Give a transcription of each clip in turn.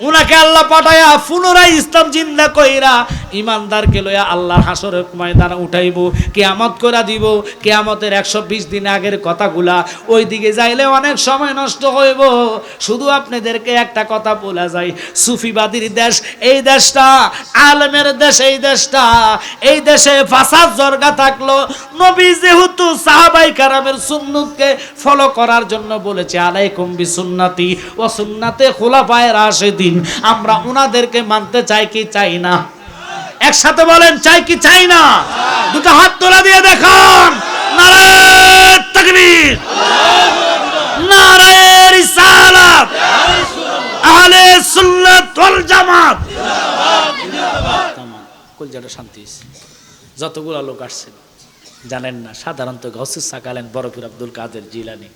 উনাকে আল্লাহ পাঠায়া পুনরায় ইসলাম জিন্দা কইরা ইমানদারকে লইয়া আল্লাহর হাসরের ময়দানে উঠাইব, কেয়ামত করা দিব, কেয়ামতের একশো বিশ দিন আগের কথাগুলা ওই দিকে যাইলে অনেক সময় নষ্ট হইব। শুধু আপনাদেরকে একটা কথা বলা যায়, সুফিবাদীর দেশ এই দেশটা, আলমের দেশ এই দেশটা, এই দেশে ফাসাদ জর্গা থাকল। নবী যেহেতু সাহাবাই কারামের সুন্নতকে ফলো করার জন্য বলেছে, আলাইকুম বি সুন্নাতি ও সুন্নাতে খোলাফায়ে রাশেদিন। আমরা ওনাদেরকে মানতে চাই কি চাই না? একসাথে বলেন, চাই কি চাই না? দুটো হাত তোলা দিয়ে দেখান। কলজাটা শান্তি। যতগুলো লোক আসছেন জানেন না, সাধারণত গসুস সাকালেন বরফির আব্দুল কাদের জিলানি।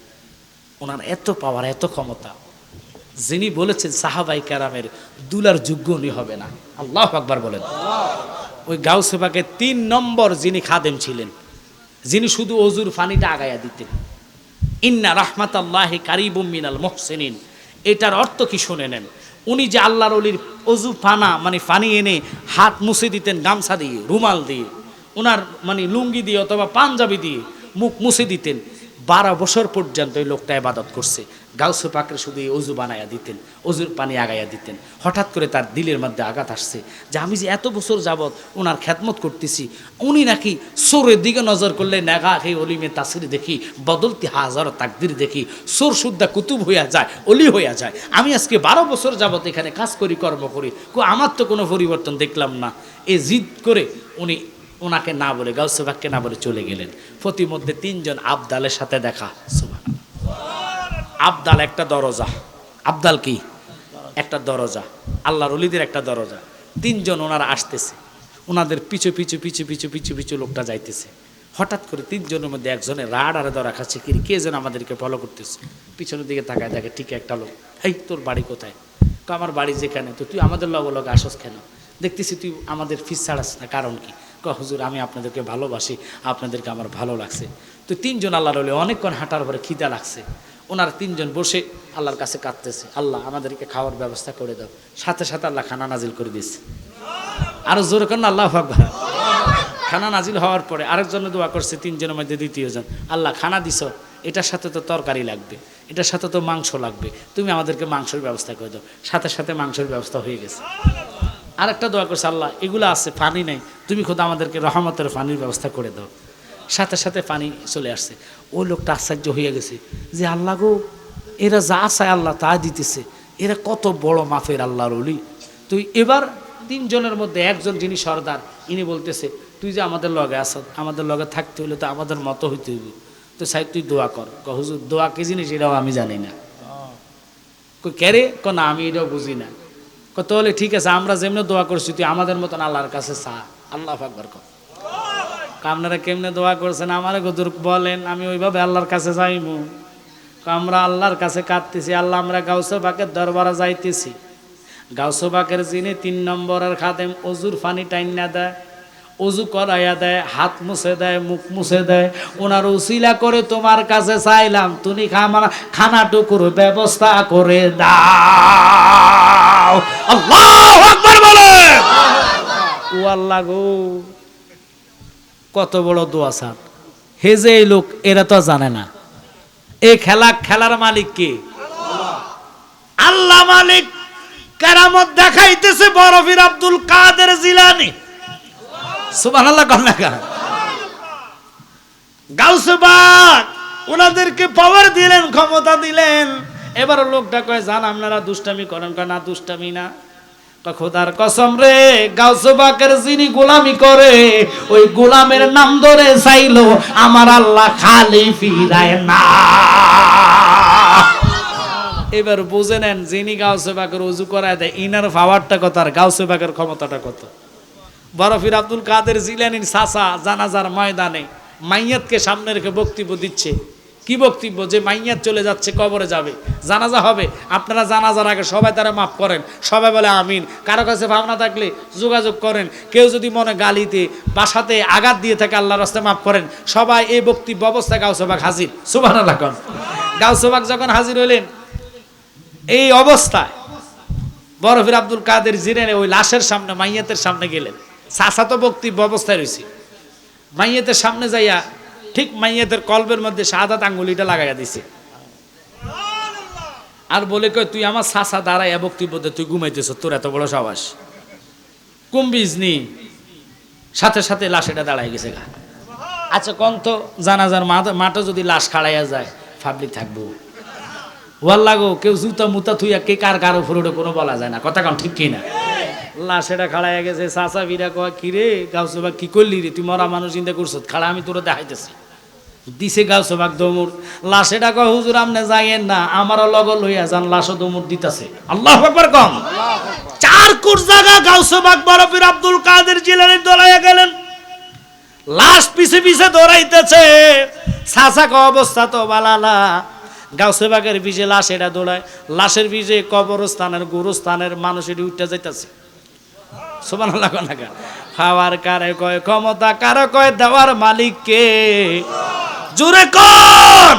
ওনার এত পাওয়ার, এত ক্ষমতা। যিনি বলেছেন সাহাবাই কারামের দুলার যোগ্য উনি হবে না। আল্লাহ আকবার বলেন। ওই গাউসেবাকে তিন নম্বর যিনি খাদেম ছিলেন, যিনি শুধু অজুর ফানিটা আগায়া দিতেন। ইন্না রাহমাত আল্লাহ কারিবুম মিনাল মোহসেনিন। এটার অর্থ কি শুনে নেন? উনি যে আল্লাহর অলির অজু ফানা মানে ফানি এনে হাত মুছে দিতেন, গামছা দিয়ে, রুমাল দিয়ে ওনার মানে লুঙ্গি দিয়ে অথবা পাঞ্জাবি দিয়ে মুখ মুছে দিতেন, বারো বছর পর্যন্ত এই লোকটা ইবাদত করছে। গাউসে পাকের শুধু এই অজু বানাইয়া দিতেন, অজুর পানি আগাইয়া দিতেন। হঠাৎ করে তার দিলের মধ্যে আঘাত আসছে যে আমি যে এত বছর যাবৎ ওনার খ্যাতমত করতেছি, উনি নাকি সোরের দিকে নজর করলে নেগা সেই অলিমে তাসির দেখি, বদলতি হাজার তাকদির দেখি সোর সুদ্ধা কুতুব হইয়া যায়, অলি হইয়া যায়। আমি আজকে বারো বছর যাবৎ এখানে কাজ করি, কর্ম করি আমার তো কোনো পরিবর্তন দেখলাম না। এ জিদ করে উনি ওনাকে না বলে গাউসেবাককে না বলে চলে গেলেন। প্রতিমধ্যে তিনজন আবদালের সাথে দেখা। আবদাল একটা দরজা। আবদাল কি? একটা দরজা। আল্লাহর অলিদের একটা দরজা। তিনজন ওনারা আসতেছে। ওনাদের পিছু পিছু পিছু পিছু পিছু পিছু লোকটা যাইতেছে। হঠাৎ করে তিনজনের মধ্যে একজনের রাড আরে ধরা খাচ্ছে। কি কে যেন আমাদেরকে ফলো করতেছে। পিছনের দিকে তাকায় দেখে ঠিক একটা লোক। এই তোর বাড়ি কোথায়? তো আমার বাড়ি যেখানে। তো তুই আমাদের লগে লগে আসস কেন? দেখতেছি তুই আমাদের ফিস ছাড়াস না। কারণ কি? ক হুজুর, আমি আপনাদেরকে ভালোবাসি। আপনাদেরকে আমার ভালো লাগছে। তো তিনজন আল্লাহর হলে অনেকক্ষণ হাঁটার পরে খিদা লাগছে। ওনারা তিনজন বসে আল্লাহর কাছে কাঁদতেছে, আল্লাহ, আমাদেরকে খাওয়ার ব্যবস্থা করে দাও। সাথে সাথে আল্লাহ খানা নাজিল করে দিয়েছে। আরও জোরে করেন আল্লাহ আকবার। খানা নাজিল হওয়ার পরে আরেকজন দোয়া করছে, তিনজনের মধ্যে দ্বিতীয়জন, আল্লাহ, খানা দিছ, এটার সাথে তো তরকারি লাগবে, এটার সাথে তো মাংস লাগবে, তুমি আমাদেরকে মাংসের ব্যবস্থা করে দাও। সাথে সাথে মাংসের ব্যবস্থা হয়ে গেছে। আরেকটা দোয়া করছে, আল্লাহ, এগুলো আছে, পানি নেই, তুমি খোদা আমাদেরকে রহমতের পানির ব্যবস্থা করে দাও। সাথে সাথে পানি চলে আসছে। ওই লোকটা আশ্চর্য হয়ে গেছে যে, আল্লাহ গো, এরা যা চায় আল্লাহ তা দিতেছে। এরা কত বড় মাফের আল্লাহর অলি তুই এবার তিনজনের মধ্যে একজন যিনি সর্দার, ইনি বলতেছে, তুই যে আমাদের লগে আস আমাদের লগে থাকতে হলে তো আমাদের মতো হইতে হইব। তো সাহেব, তুই দোয়া কর। হুজুর, দোয়া কি জিনিস? এটাও আমি জানি না। কই ক্যারে ক না, আমি এটাও বুঝি না। তাহলে ঠিক আছে, আমরা যেমনি দোয়া করছি, তুই আমাদের মতন আল্লাহর কাছে চা। আল্লাহ আকবার কর আপনারা কেমনে দোয়া করছেন? আমার গদুর বলেন, আমি ওইভাবে আল্লাহর কাছে যাইমু। ক, আমরা আল্লাহর কাছে কাঁদতেছি। আল্লাহ, আমরা গাউসে বাকের দরবারে যাইতেছি। গাউসে বাকের যিনি তিন নম্বরের খাদেম অজুর ফানি টাইনা দেয় অজু করাইয়া দেয়, হাত মুছে দেয়, মুখ মুছে দেয়। ওনার উসিলা করে তোমার কাছে চাইলাম, তুমি খানা খানা টুকুর ব্যবস্থা করে দাও। আল্লাহ বলে ও আল্লাহ গো। কত বড় দোয়া সার হে যে এই লোক, এরা তো জানে না। এই খেলা, খেলার মালিক কে? আল্লাহ মালিক। কেরামত দেখাইতেছে বরফির আব্দুল কাদের জিলানি। কন্যা গাউসবাগ ওনাদেরকে পাওয়ার দিলেন, ক্ষমতা দিলেন। এবার লোকটা কয়, জান, আপনারা দুষ্টামি করেন। না, দুষ্টামি না। খোদার কসম রে গাউসবাগের যিনি গোলামি করে, ওই গোলামের নাম ধরে চাইলো, আমার আল্লাহ খালি ফিরায় না। এবার বুঝে নেন যিনি গাউসবাগের উজু করায় দেয়, ইনার পাওয়ারটা কত আর গাউসবাগের ক্ষমতাটা কত? বরফির আব্দুল কাদের জিলানির সাসা জানাজার ময়দানে মাইয়াতকে সামনে রেখে বক্তব্য দিচ্ছে। কি বক্তব্য? যে মাইয়াত চলে যাচ্ছে, কবরে যাবে। জানাজা হবে। আপনারা জানাজার আগে সবাই তারা মাফ করেন। সবাই বলে আমিন। কারও কাছে ভাবনা থাকলে যোগাযোগ করেন। কেউ যদি মনে গালিতে, বাসাতে আঘাত দিয়ে থাকে, আল্লাহর রাস্তায় মাফ করেন। সবাই এই বক্তব্য অবস্থায় গাউসবাগ হাজির। সুবাহ গাউসবাগ যখন হাজির হইলেন, এই অবস্থায় বরফির আব্দুল কাদের জিরেনে ওই লাশের সামনে, মাইয়াতের সামনে গেলেন। সাসা তো বক্তব্য অবস্থায় রয়েছে। মাইয়াতের সামনে যাইয়া ঠিক মাইয়াতের কলবের মধ্যে সাদাত আঙ্গুলিটা লাগাইয়া দিছে। আর বলে কয় তুই আমার সাসা দাঁড়াইয়া বক্তব্য দে, তুই ঘুমাইতেছ তোর এত বড় সাবাস। কুম্বিজ নি সাথে সাথে লাশেটা দাঁড়াই গেছে গা। আচ্ছা কন তো জানাজার মাঠ- যদি লাশ খাড়াইয়া যায় পাবলিক থাকব। ওয়াল লাগো কেউ জুতা মুতা থুইয়া কে কার কারও ওটা কোনো বলা যায় না। কথা কন ঠিক কিনা? লাশেটা খাড়াইয়া গেছে, চাচা বিরা কয় কি রে গাউসবাগ, কি করলি রে? তুই মরা মানুষ চিন্তা করছ খাড়া আমি তোরা দেখাইতেছি। দিছে গাউসবাগ দমুর। লাশেটা কয়, হুজুর, আমনে যাইয়েন না, আমারও লগল লইয়া যান, লাশও দমুর দিতাছে। আল্লাহ আকবার কম। চার কোট জায়গা গাউসবাগ বরফির আব্দুল কাদের জিলানি দলাইয়া গেলেন। লাশ পিছে পিছে দৌড়াইতেছে সাসাক অবস্থা তো বালালা। গাউসেবাগের পিছে লাশ এটা দৌড়ায়। লাশের পিছে কবরস্থানের, গুরুস্থানের মানুষ এটি উঠতে যাইতেছে। সোমান লাগো না খাওয়ার কারে কয় ক্ষমতা, কারও কয় দেওয়ার মালিক কে জোরে কোন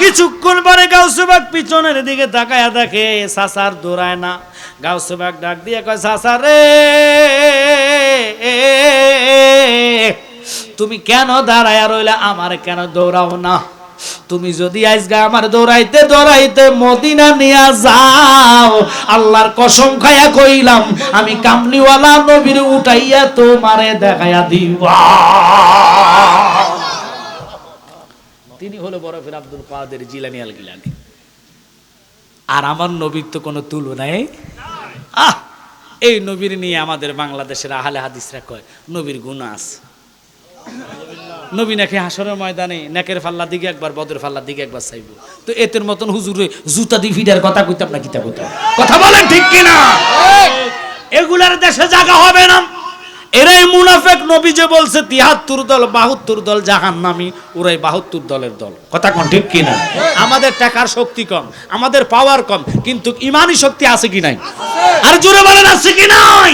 কিছুক্ষণ পরে গাউসেবাগ পিছনের দিকে তাকায়া দেখে সাসার দৌড়ায় না। গাউসেবাগ ডাক দিয়ে কয়, সাসা রে, তুমি কেন দাঁড়ায়া রইলে? আমার কেন দৌড়াও না? তুমি যদি আজকে আমার দৌড়াইতে দৌড়াইতে মদিনা নিয়া যাও, আল্লাহর কসম খায়া কইলাম, আমি কামলিওয়ালা নবীর উঠাইয়া তোমারে দেখাইয়া দিবা। তিনি হলো বরফের আব্দুল কাদের জিলানি আল গিলানি আর আমার নবীর তো কোনো তুলনাই আহ! এই নবীর নিয়ে আমাদের বাংলাদেশের আহলে হাদিসরা কয়, নবীর গুণ আছে। নবী নাকি হাসরের ময়দানে নেকের ফাল্লা দিকে একবার বদের ফাল্লা দিকে একবার চাইব। তো এতের মতন হুজুরে জুতা দি ফিডার কথা কইতাম না কিতা কইতাম কথা বলেন ঠিক কিনা? এগুলার দেশে জায়গা হবে না। এরাই মুনাফেক নবী যে বলছে, তিহাত্তর দল, বাহাত্তর দল জাহান নামি ওরাই বাহাত্তর দলের দল। কথা কোন ঠিক কিনা? আমাদের টাকার শক্তি কম, আমাদের পাওয়ার কম, কিন্তু ইমানই শক্তি আছে কি নাই? আর জোরে বলেন, আছে কি নাই?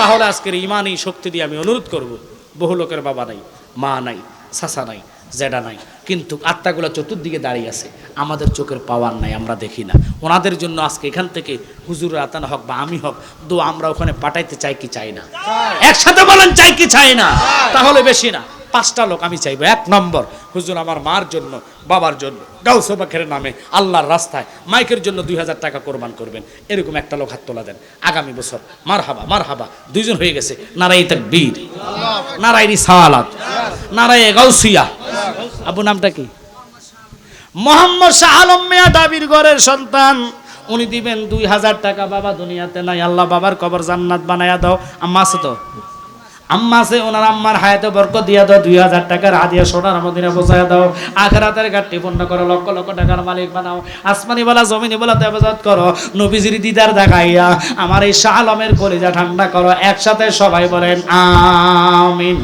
তাহলে আজকের ইমানি শক্তি দিয়ে আমি অনুরোধ করব। বহু লোকের বাবা নাই মা নাই সাসা নাই জেডা নাই। কিন্তু আত্মাগুলো চতুর্দিকে দাঁড়িয়ে আছে। আমাদের চোখের পাওয়ার নাই আমরা দেখি না। ওনাদের জন্য আজকে এখান থেকে হুজুর আতান হক বা আমি হক দো আমরা ওখানে পাঠাইতে চাই কি চাই না? একসাথে বলেন চাই কি চাই না? তাহলে বেশি না। পাঁচটা লোক আমি চাইব। এক নম্বর, হুজুর আমার মার জন্য, বাবার জন্য। গাউসবাখের নামে, আল্লাহর রাস্তায়। মাইকের জন্য দুই হাজার টাকা কোরবান করবেন। এরকম একটা লোক হাত তোলা দেন। আগামী বছর মার হাবা মার হাবা দুইজন হয়ে গেছে। নারাই বীর নারাই রিসালাত নারাই গাউসিয়া। আবু নামটা কি? মোহাম্মদ শাহ আলম মিয়া ডাবির ঘরের সন্তান। উনি দিবেন দুই হাজার টাকা, বাবা দুনিয়াতে নাই। আল্লাহ বাবার কবর জান্নাত বানায়া দাও। আম্মা আছে তো? আম্মা আছে ওনার আম্মার হায়াতে বরকত দিয়া দাও দুই হাজার টাকার হাদিয়া সোনার মদিনা বোঝায় দাও। আখরাতের ঘাটতি পূর্ণ করো লক্ষ লক্ষ টাকার মালিক বানাও। আসমানি বলা জমিনি বলা তেবাজাত করো নবীজির দিদার দেখাইয়া আমার এই শাহ আলমের কলিজা ঠান্ডা করো। একসাথে সবাই বলেন আমিন।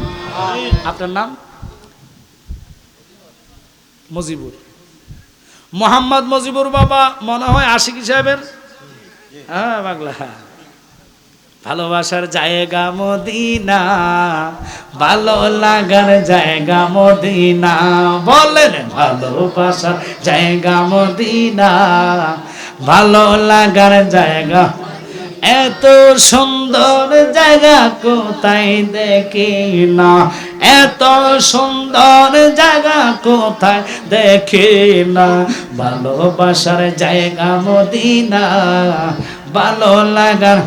আপনার নাম? মজিবুর। মোহাম্মদ মজিবুর বাবা মনে হয় আশিক সাহেবের? হ্যাঁ বাংলা। ভালোবাসার জায়গা মদিনা, ভালো লাগার জায়গা মদিনা। বলেন, ভালোবাসার জায়গা মদিনা, ভালো লাগার জায়গা। এত সুন্দর জায়গা কোথায় দেখি না এত সুন্দর জায়গা কোথায় দেখি না ভালোবাসার জায়গা মদিনা, ভালো লাগার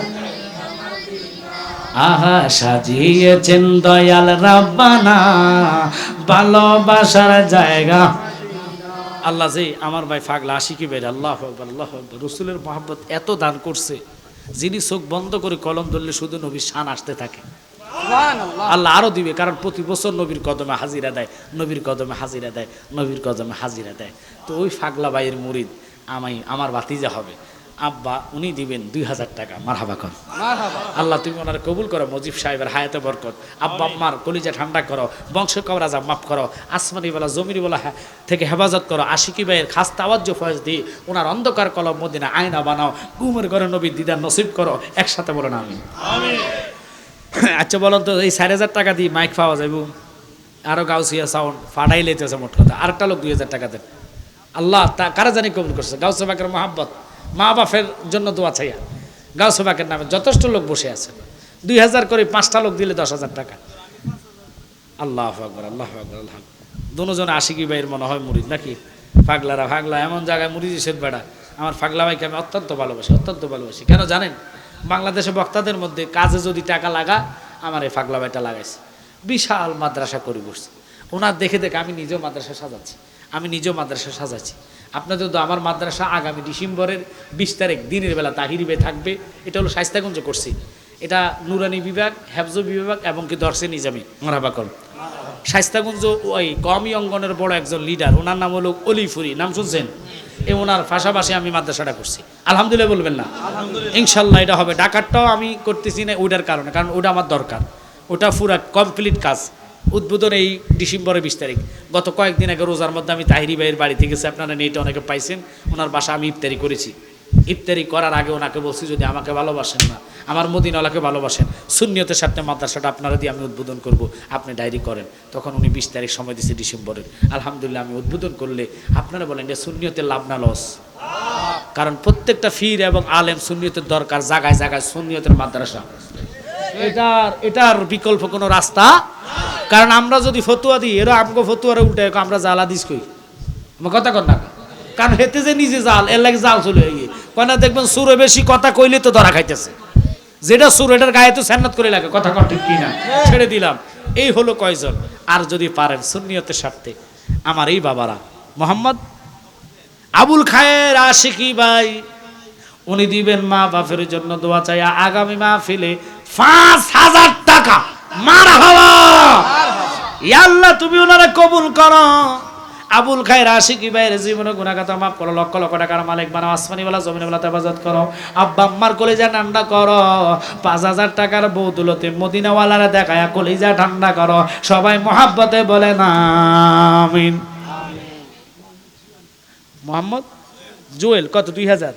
আহা সাজিয়েছেন দয়াল রাব্বানা। ভালোবাসার জায়গা। আল্লাহ যে আমার ভাই ফাগলা আশিকি বের আল্লাহ আকবার, আল্লাহ আকবার। রসুলের মহাব্বত এত দান করছে যিনি চোখ বন্ধ করে কলম ধরলে শুধু নবীর শান আসতে থাকে। আল্লাহ আরও দিবে কারণ প্রতি বছর নবীর কদমে হাজিরা দেয় নবীর কদমে হাজিরা দেয় নবীর কদমে হাজিরা দেয়। তো ওই ফাগলা ভাইয়ের মুরিদ আমি আমার বাতিজা হবে। আব্বা উনি দিবেন দুই হাজার টাকা। মার হাবা কর আল্লাহ তুমি ওনার কবুল করো মজিব সাহেবের হায়াতে বরকত। আব্বা আম্মার কলিজা ঠান্ডা করো বংশ কবরাজা মাফ করো আসমানি বলা জমির বলা থেকে হেফাজত করো আশিকি ভাইয়ের খাস তাওয়াজ্য ফয়েজ দিয়ে ওনার অন্ধকার কলম মদিনা আয়না বানাও ঘুমের ঘরে নবী দিদার নসিব করো একসাথে বলো না আমি। আচ্ছা বলুন তো এই চার হাজার টাকা দিয়ে মাইক পাওয়া যাইব? আরও গাউসিয়া সাউন্ড ফাটাই লেতেছে মোট কথা। আরেকটা লোক দুই হাজার টাকা দেন। আল্লাহ তা কারা জানি কবুল করছে? গাউসে বাকের মহাব্বত। মা বাপের জন্য দোয়া চাইয়া। গাউসবাকের নামে যথেষ্ট লোক বসে আছে। দুই হাজার করে পাঁচটা লোক দিলে দশ হাজার টাকা। আল্লাহ আকবর আল্লাহ আকবর আল্লাহ দুজনে আশিকি ভাইয়ের মনে হয় মুরিদ নাকি? ফাগলারা ফাগলা এমন জায়গায় মুরিদ এসের বেড়া। আমার ফাগলা ভাইকে আমি অত্যন্ত ভালোবাসি অত্যন্ত ভালোবাসি। কেন জানেন? বাংলাদেশে বক্তাদের মধ্যে কাজে যদি টাকা লাগা, আমার এই ফাগলা ভাইটা লাগাইছে। বিশাল মাদ্রাসা করে বসছে। ওনার দেখে দেখে আমি নিজেও মাদ্রাসা সাজাচ্ছি। আমি নিজেও মাদ্রাসা সাজাচ্ছি। আপনাদের তো আমার মাদ্রাসা আগামী ডিসেম্বরের বিশ তারিখ দিনের বেলা তাহিরিবে থাকবে। এটা হলো শাইস্তাগঞ্জ করছি। এটা নুরানি বিভাগ হেফজ বিভাগ এবং কি দর্শে নিজামি মরাবা করুন শাইস্তাগঞ্জ ওই কমি অঙ্গনের বড় একজন লিডার ওনার নাম হলো অলিফুরি। নাম শুনছেন? এ ওনার পাশাপাশি আমি মাদ্রাসাটা করছি। আলহামদুলিল্লাহ বলবেন না। ইনশাল্লাহ এটা হবে। ডাকাতটাও আমি করতেছি না ওটার কারণে কারণ ওটা আমার দরকার। ওটা পুরা কমপ্লিট কাজ। উদ্বোধন এই ডিসেম্বরের বিশ তারিখ। গত কয়েকদিন আগে রোজার মধ্যে আমি তাহিরি ভাইয়ের বাড়িতে গেছি, আপনারা নেটে অনেকে পাইছেন, ওনার বাসা আমি ইফতারি করেছি। ইফতারি করার আগে ওনাকে বলছি, যদি আমাকে ভালোবাসেন না, আমার মদিনালাকে ভালোবাসেন শূন্যতের সাথে মাদ্রাসাটা আপনারা দিয়ে আমি উদ্বোধন করব, আপনি ডায়েরি করেন। তখন উনি বিশ তারিখ সময় দিচ্ছে ডিসেম্বরের। আলহামদুলিল্লাহ, আমি উদ্বোধন করলে আপনারা বলেন যে শূন্যতের লাভ না লস? কারণ প্রত্যেকটা ফির এবং আলেম শূন্যতের দরকার জায়গায় জায়গায় শূন্যতের মাদ্রাসা। এটার এটার বিকল্প কোনো রাস্তা কারণ আমরা যদি ফতুয়া দিই, এরা আমাকে ফতুয়ারে উল্টে আমরা জাল আদিস কই? আমার কথা কর না। কারণ হেতে যে নিজে জাল, এর লাগে জাল চলে গিয়ে। কয়না দেখবেন সুরে বেশি কথা কইলে তো ধরা খাইতেছে। যেটা সুর, এটার গায়ে তো স্যান্নাত করে লাগে। কথা কর ঠিক কিনা? ছেড়ে দিলাম। এই হলো কয়জন? আর যদি পারেন সুন্নিয়তের স্বার্থে। আমার এই বাবারা, মোহাম্মদ আবুল খায়ের আশিকি ভাই, উনি দিবেন মা বাপের জন্য দোয়া চাই। আগামী মাহফিলে পাঁচ হাজার টাকা। আল্লাহ, তুমি ওনারা কবুল করো। আবুল খায়ের আশিকি ভাইয়ের জীবনে গুণাগাতা মাফ করো। লক্ষ লক্ষ টাকার মালিক বানাও আসমানি বেলা জমিনে বেলা তেবাজত করো। আব্বা আম্মার কলিজা ঠান্ডা করো। পাঁচ হাজার টাকার বৌদুলতে মদিনাওয়ালারা দেখায় কলিজা ঠান্ডা করো। সবাই মহাব্বতে বলে না মোহাম্মদ জুয়েল, কত? দুই হাজার।